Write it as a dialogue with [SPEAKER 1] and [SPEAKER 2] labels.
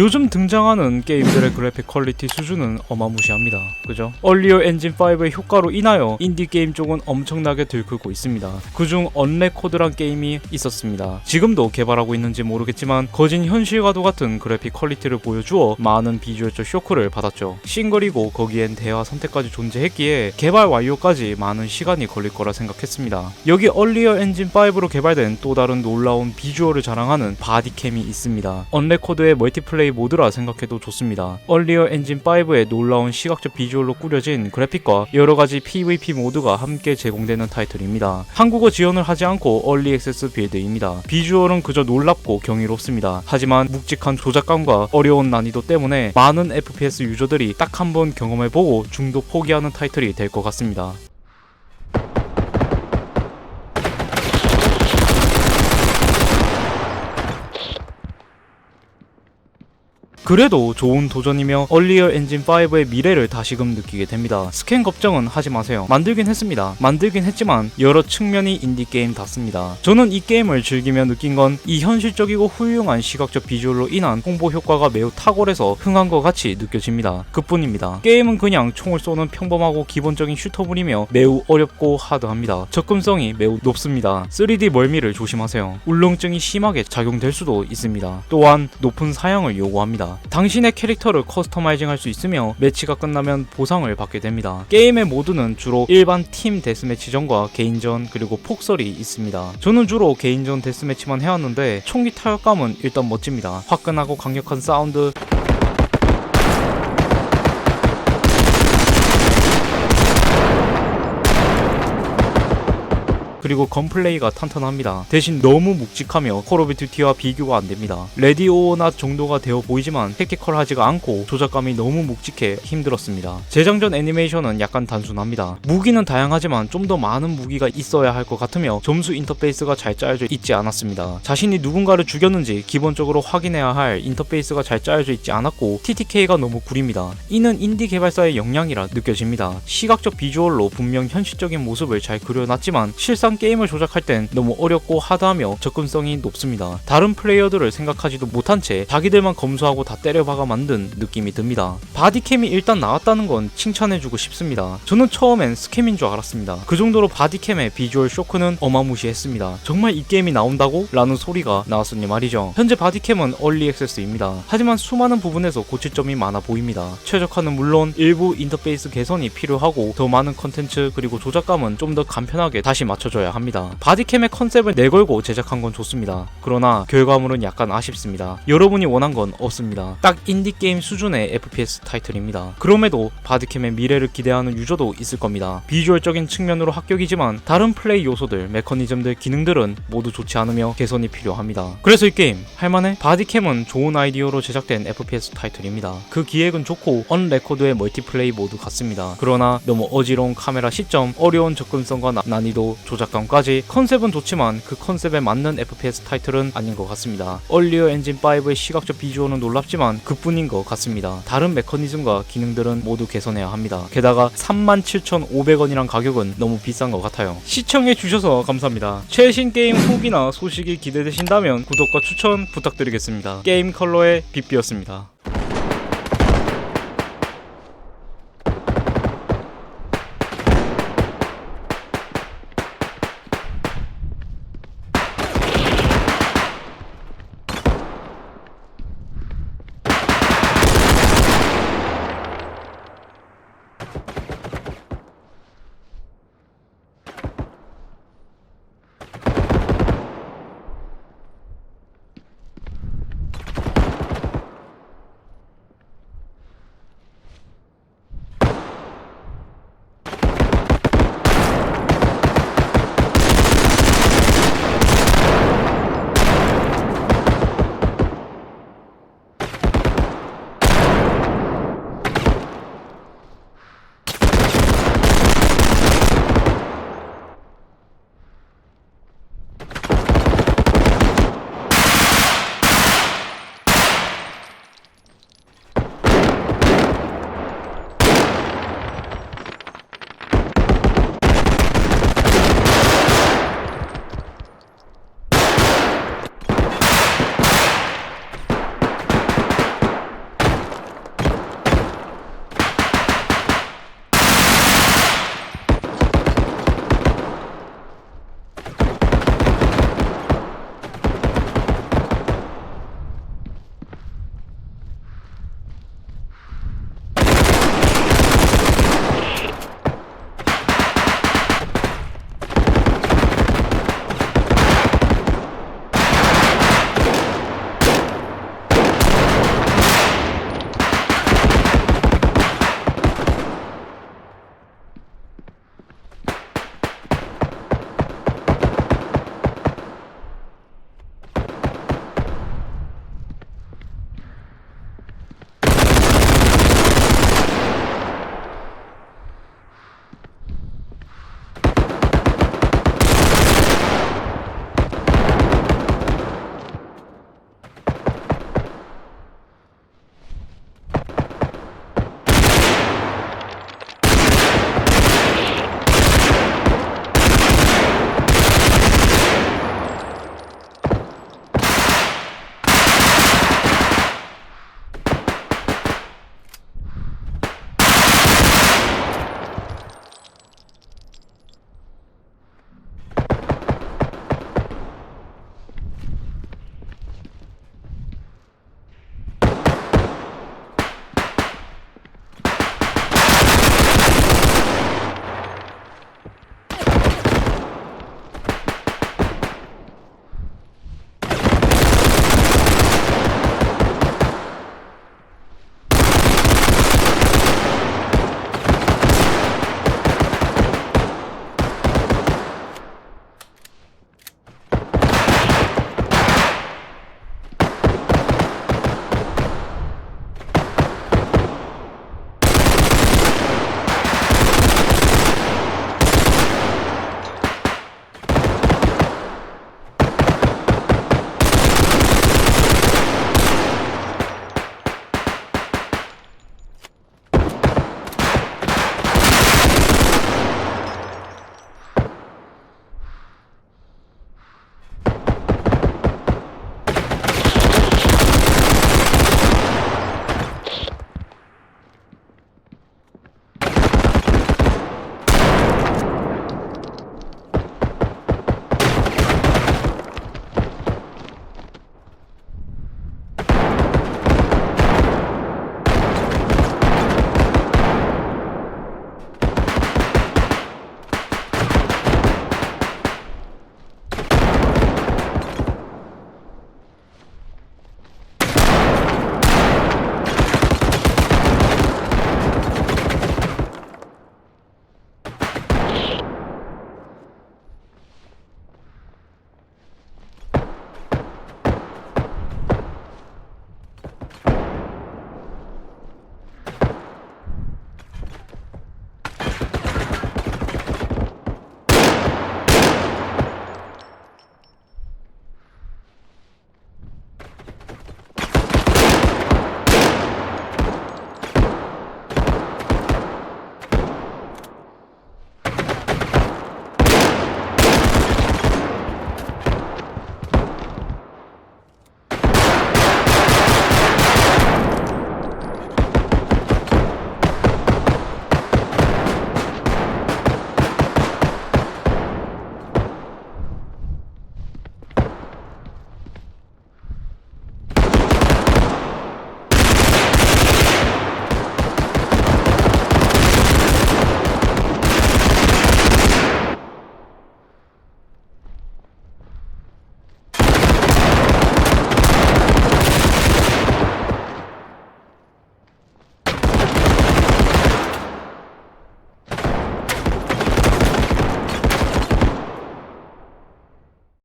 [SPEAKER 1] 요즘 등장하는 게임들의 그래픽 퀄리티 수준은 어마무시합니다. 그죠? 얼리어 엔진 5의 효과로 인하여 인디 게임 쪽은 엄청나게 들끓고 있습니다. 그중 언레코드란 게임이 있었습니다. 지금도 개발하고 있는지 모르겠지만 거진 현실과도 같은 그래픽 퀄리티를 보여주어 많은 비주얼적 쇼크를 받았죠. 싱글이고 거기엔 대화 선택까지 존재했기에 개발 완료까지 많은 시간이 걸릴 거라 생각했습니다. 여기 얼리어 엔진 5로 개발된 또 다른 놀라운 비주얼을 자랑하는 바디캠이 있습니다. 언레코드의 멀티플레이 모드라 생각해도 좋습니다. 얼리어 엔진 5의 놀라운 시각적 비주얼로 꾸려진 그래픽과 여러 가지 PVP 모드가 함께 제공되는 타이틀입니다. 한국어 지원을 하지 않고 얼리 액세스 빌드입니다. 비주얼은 그저 놀랍고 경이롭습니다. 하지만 묵직한 조작감과 어려운 난이도 때문에 많은 FPS 유저들이 딱 한 번 경험해보고 중도 포기하는 타이틀이 될 것 같습니다. 그래도 좋은 도전이며 얼리어 엔진 5의 미래를 다시금 느끼게 됩니다. 스캔 걱정은 하지 마세요. 만들긴 했습니다. 만들긴 했지만 여러 측면이 인디 게임답습니다. 저는 이 게임을 즐기며 느낀 건 이 현실적이고 훌륭한 시각적 비주얼로 인한 홍보 효과가 매우 탁월해서 흥한 것 같이 느껴집니다. 그뿐입니다. 게임은 그냥 총을 쏘는 평범하고 기본적인 슈터물이며 매우 어렵고 하드합니다. 접근성이 매우 높습니다. 3D 멀미를 조심하세요. 울렁증이 심하게 작용될 수도 있습니다. 또한 높은 사양을 요구합니다. 당신의 캐릭터를 커스터마이징 할 수 있으며 매치가 끝나면 보상을 받게 됩니다. 게임의 모드는 주로 일반 팀 데스매치전과 개인전 그리고 폭설이 있습니다. 저는 주로 개인전 데스매치만 해왔는데 총기 타격감은 일단 멋집니다. 화끈하고 강력한 사운드 그리고 건플레이가 탄탄합니다. 대신 너무 묵직하며 콜 오브 듀티와 비교가 안 됩니다. 레디 오나 정도가 되어 보이지만 택티컬하지가 않고 조작감이 너무 묵직해 힘들었습니다. 재장전 애니메이션은 약간 단순합니다. 무기는 다양하지만 좀 더 많은 무기가 있어야 할 것 같으며 점수 인터페이스가 잘 짜여져 있지 않았습니다. 자신이 누군가를 죽였는지 기본적으로 확인해야 할 인터페이스가 잘 짜여져 있지 않았고 TTK가 너무 구립니다. 이는 인디 개발사의 역량이라 느껴집니다. 시각적 비주얼로 분명 현실적인 모습을 잘 그려놨지만 실상 게임을 조작할 땐 너무 어렵고 하드하며 접근성이 높습니다. 다른 플레이어들을 생각하지도 못한 채 자기들만 검수하고 다 때려박아 만든 느낌이 듭니다. 바디캠이 일단 나왔다는 건 칭찬해주고 싶습니다. 저는 처음엔 스캠인 줄 알았습니다. 그 정도로 바디캠의 비주얼 쇼크는 어마무시했습니다. 정말 이 게임이 나온다고? 라는 소리가 나왔으니 말이죠. 현재 바디캠은 얼리 액세스입니다. 하지만 수많은 부분에서 고칠 점이 많아 보입니다. 최적화는 물론 일부 인터페이스 개선이 필요하고 더 많은 컨텐츠 그리고 조작감은 좀 더 간편하게 다시 맞춰줘야 합니다. 바디캠의 컨셉을 내걸고 제작한 건 좋습니다. 그러나 결과물은 약간 아쉽습니다. 여러분이 원한 건 없습니다. 딱 인디게임 수준의 FPS 타이틀입니다. 그럼에도 바디캠의 미래를 기대하는 유저도 있을 겁니다. 비주얼적인 측면으로 합격이지만 다른 플레이 요소들, 메커니즘들, 기능들은 모두 좋지 않으며 개선이 필요합니다. 그래서 이 게임 할만해? 바디캠은 좋은 아이디어로 제작된 FPS 타이틀입니다. 그 기획은 좋고 언레코드의 멀티플레이 모두 같습니다. 그러나 너무 어지러운 카메라 시점, 어려운 접근성과 나- 난이도, 조작 감까지 컨셉은 좋지만 그 컨셉에 맞는 FPS 타이틀은 아닌 것 같습니다. 얼리어 엔진 5의 시각적 비주얼은 놀랍지만 그뿐인 것 같습니다. 다른 메커니즘과 기능들은 모두 개선해야 합니다. 게다가 37,500원이란 가격은 너무 비싼 것 같아요. 시청해 주셔서 감사합니다. 최신 게임 후기나 소식이 기대되신다면 구독과 추천 부탁드리겠습니다. 게임 컬러의 빗비였습니다.